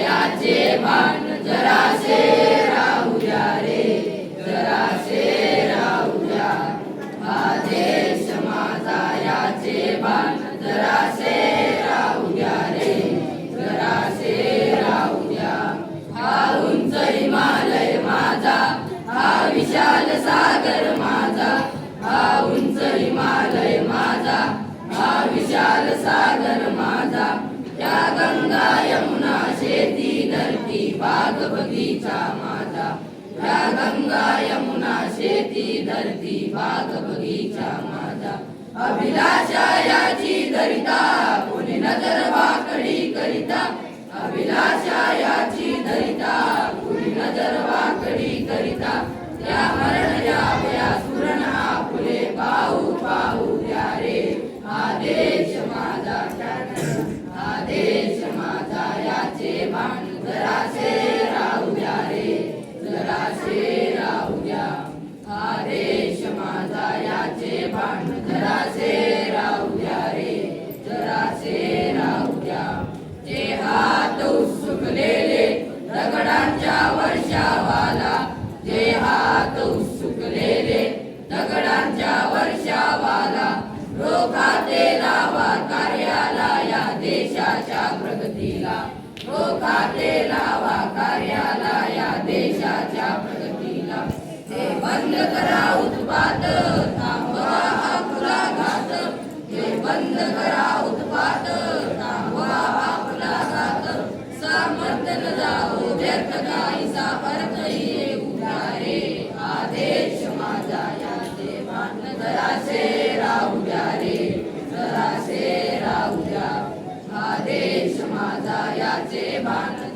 याचे भान जरासे राहू द्या रे जरासे राहू द्या माझे समाजा माझा याचे भान जरासे राहू द्या रे जरासे राहू द्या हा उंच हिमालय माझा हा विशाल सागर माझा हा उंच हिमालय माझा हा विशाल सागर माझा. धरती बाग बगीचा माझा या गंगा यमुना शेती धरती बाग बगीचा माझा अभिलाषा याची धरिता कार्याला या देशाच्या प्रगतीला. रोखाते लावा कार्य